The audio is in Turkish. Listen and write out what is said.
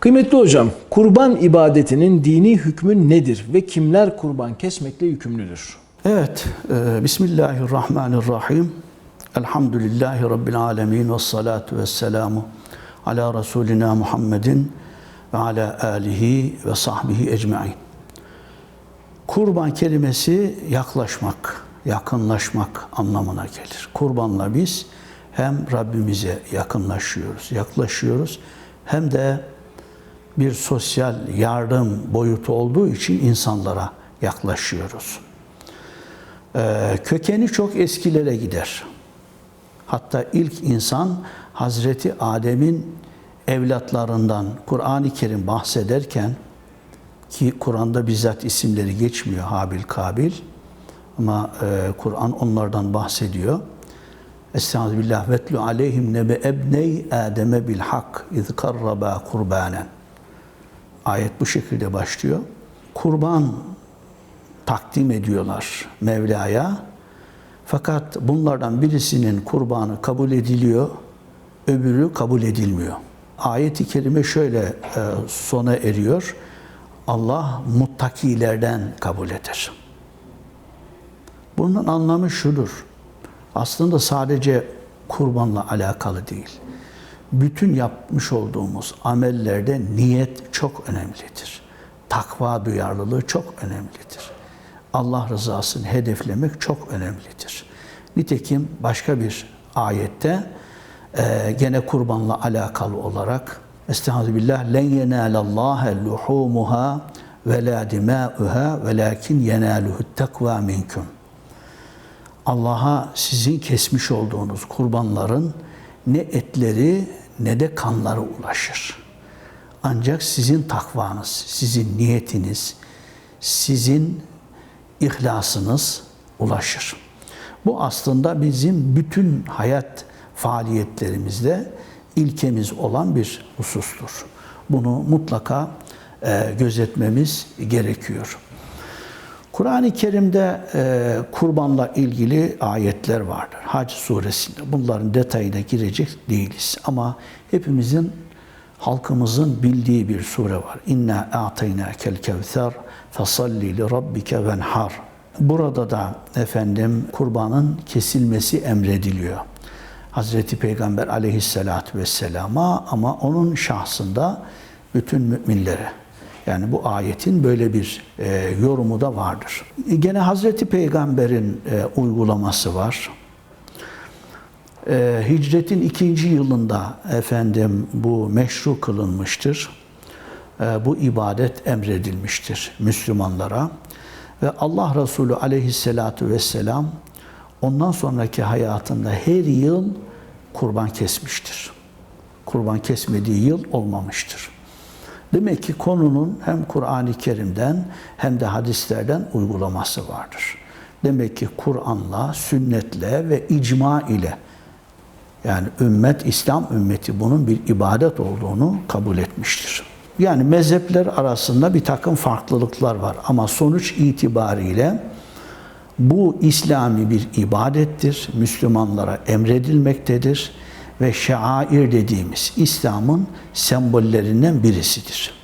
Kıymetli hocam, kurban ibadetinin dini hükmü nedir ve kimler kurban kesmekle yükümlüdür? Evet, e, Bismillahirrahmanirrahim. Elhamdülillahi Rabbil alemin ve salatu ve selamu ala Resulina Muhammedin ve ala alihi ve sahbihi ecmain. Kurban kelimesi yaklaşmak, yakınlaşmak anlamına gelir. Kurbanla biz hem Rabbimize yakınlaşıyoruz, yaklaşıyoruz hem de bir sosyal yardım boyutu olduğu için insanlara yaklaşıyoruz. Ee, kökeni çok eskilere gider. Hatta ilk insan Hazreti Adem'in evlatlarından Kur'an-ı Kerim bahsederken ki Kur'an'da bizzat isimleri geçmiyor Habil Kabil ama e, Kur'an onlardan bahsediyor. Estağfirullah vetlu aleyhim nebe ebney Adem'e bil hak iz karraba kurbanen. Ayet bu şekilde başlıyor. Kurban takdim ediyorlar Mevla'ya. Fakat bunlardan birisinin kurbanı kabul ediliyor, öbürü kabul edilmiyor. Ayet-i kerime şöyle e, sona eriyor. Allah muttakilerden kabul eder. Bunun anlamı şudur. Aslında sadece kurbanla alakalı değil. Bütün yapmış olduğumuz amellerde niyet çok önemlidir. Takva duyarlılığı çok önemlidir. Allah rızasını hedeflemek çok önemlidir. Nitekim başka bir ayette e, gene kurbanla alakalı olarak Estağfirullah len yenalallaha luhumuha ve la dima'uha velakin yenaluhu takva minkum. Allah'a sizin kesmiş olduğunuz kurbanların ne etleri ne de kanları ulaşır. Ancak sizin takvanız, sizin niyetiniz, sizin ihlasınız ulaşır. Bu aslında bizim bütün hayat faaliyetlerimizde ilkemiz olan bir husustur. Bunu mutlaka e, gözetmemiz gerekiyor. Kur'an-ı Kerim'de e, kurbanla ilgili ayetler vardır. Hac suresinde. Bunların detayına girecek değiliz. Ama hepimizin, halkımızın bildiği bir sure var. İnna a'tayna kel kevser fesalli li rabbike venhar. Burada da efendim kurbanın kesilmesi emrediliyor. Hazreti Peygamber aleyhissalatü vesselama ama onun şahsında bütün müminlere. Yani bu ayetin böyle bir e, yorumu da vardır. Gene Hazreti Peygamber'in e, uygulaması var. E, hicretin ikinci yılında efendim bu meşru kılınmıştır. E, bu ibadet emredilmiştir Müslümanlara. Ve Allah Resulü aleyhissalatu vesselam ondan sonraki hayatında her yıl kurban kesmiştir. Kurban kesmediği yıl olmamıştır. Demek ki konunun hem Kur'an-ı Kerim'den hem de hadislerden uygulaması vardır. Demek ki Kur'an'la, sünnetle ve icma ile yani ümmet, İslam ümmeti bunun bir ibadet olduğunu kabul etmiştir. Yani mezhepler arasında bir takım farklılıklar var ama sonuç itibariyle bu İslami bir ibadettir, Müslümanlara emredilmektedir ve şair dediğimiz İslam'ın sembollerinden birisidir.